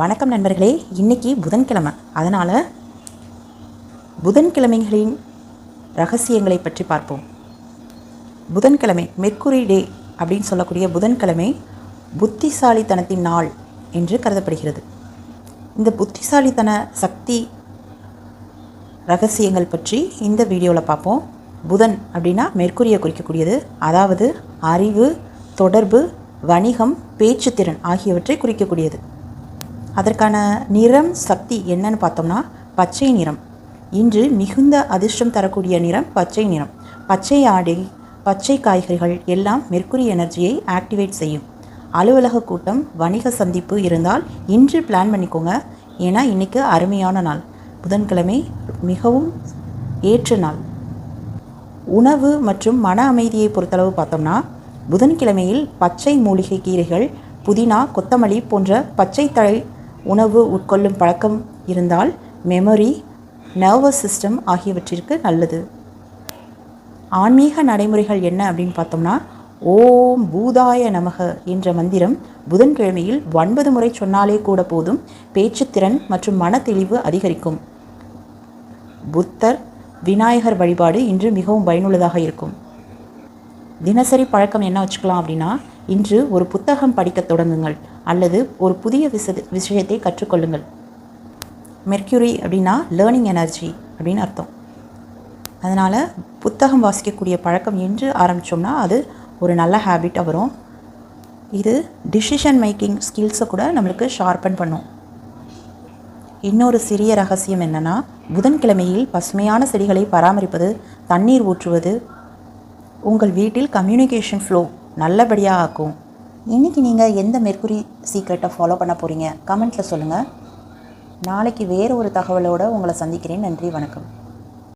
வணக்கம் நண்பர்களே இன்னைக்கு புதன்கிழமை. அதனால் புதன்கிழமைகளின் ரகசியங்களை பற்றி பார்ப்போம். புதன்கிழமை மெர்க்குரி டே அப்படின்னு சொல்லக்கூடிய புதன்கிழமை புத்திசாலித்தனத்தின் நாள் என்று கருதப்படுகிறது. இந்த புத்திசாலித்தன சக்தி ரகசியங்கள் பற்றி இந்த வீடியோவில் பார்ப்போம். புதன் அப்படின்னா மெர்க்குரியை குறிக்கக்கூடியது. அதாவது அறிவு தொடர்பு வணிகம் பேச்சுத்திறன் ஆகியவற்றை குறிக்கக்கூடியது. அதற்கான நிறம் சக்தி என்னன்னு பார்த்தோம்னா பச்சை நிறம். இன்று மிகுந்த அதிர்ஷ்டம் தரக்கூடிய நிறம் பச்சை நிறம். பச்சை ஆடை பச்சை காய்கறிகள் எல்லாம் மெர்க்குரி எனர்ஜியை ஆக்டிவேட் செய்யும். அலுவலக கூட்டம் வணிக சந்திப்பு இருந்தால் இன்று பிளான் பண்ணிக்கோங்க. ஏன்னா இன்றைக்கு அருமையான நாள். புதன்கிழமை மிகவும் ஏற்ற நாள். உணவு மற்றும் மன அமைதியை பொறுத்தளவு பார்த்தோம்னா புதன்கிழமையில் பச்சை மூலிகை கீரைகள் புதினா கொத்தமல்லி போன்ற பச்சை தழை உணவு உட்கொள்ளும் பழக்கம் இருந்தால் மெமரி நர்வஸ் சிஸ்டம் ஆகியவற்றிற்கு நல்லது. ஆன்மீக நடைமுறைகள் என்ன அப்படின்னு பார்த்தோம்னா ஓம் பூதாய நமக என்ற மந்திரம் புதன்கிழமையில் ஒன்பது முறை சொன்னாலே கூட போதும் பேச்சுத்திறன் மற்றும் மனத்தெளிவு அதிகரிக்கும். புத்தர் விநாயகர் வழிபாடு இன்று மிகவும் பயனுள்ளதாக இருக்கும். தினசரி பழக்கம் என்ன வச்சுக்கலாம் அப்படின்னா இன்று ஒரு புத்தகம் படிக்க தொடங்குங்கள் அல்லது ஒரு புதிய விச விஷயத்தை கற்றுக்கொள்ளுங்கள். மெர்க்யூரி அப்படின்னா லேர்னிங் எனர்ஜி அப்படின்னு அர்த்தம். அதனால் புத்தகம் வாசிக்கக்கூடிய பழக்கம் என்று ஆரம்பித்தோம்னா அது ஒரு நல்ல ஹேபிட்டாக வரும். இது டிசிஷன் மேக்கிங் ஸ்கில்ஸை கூட நம்மளுக்கு ஷார்பன் பண்ணும். இன்னொரு சிறிய ரகசியம் என்னென்னா புதன்கிழமையில் பசுமையான செடிகளை பராமரிப்பது தண்ணீர் ஊற்றுவது உங்கள் வீட்டில் கம்யூனிகேஷன் ஃப்ளோ நல்லபடியாக ஆக்கும் இன்றைக்கி நீங்கள் எந்த மெர்குரி சீக்ரெட்டை ஃபாலோ பண்ண போகிறீங்க கமெண்ட்டில் சொல்லுங்கள் நாளைக்கு வேறு ஒரு தகவலோடு உங்களை சந்திக்கிறேன். நன்றி வணக்கம்.